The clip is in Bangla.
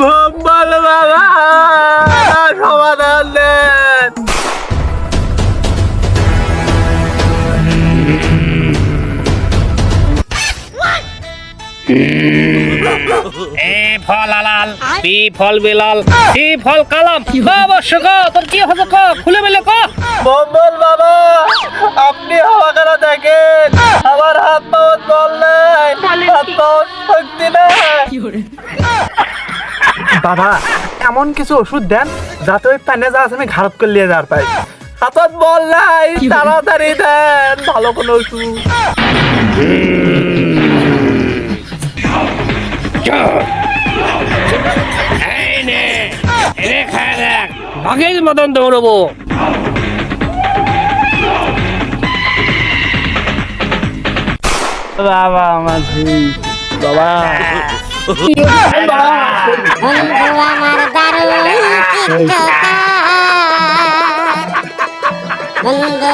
ভম্বল বাবা সমাধান দেন। A for Alal B for Bilal C for Kalam. অবশ্য ক তোর কি হতো ক খুলে মেলে ক বাবা এমন কিছু ওষুধ দেন যাতে ওই প্যানে যা আছে আমি ঘাড়ত করে নিয়ে যাওয়ার পাই। হাতত বল নাই তাড়াতাড়ি দেন ভালো কোনো ওষুধ। বাঘের মতন দৌড়বো বাবা আমার বাবা। বন্ধু আমার দারুণ টিকটকার বন্ধু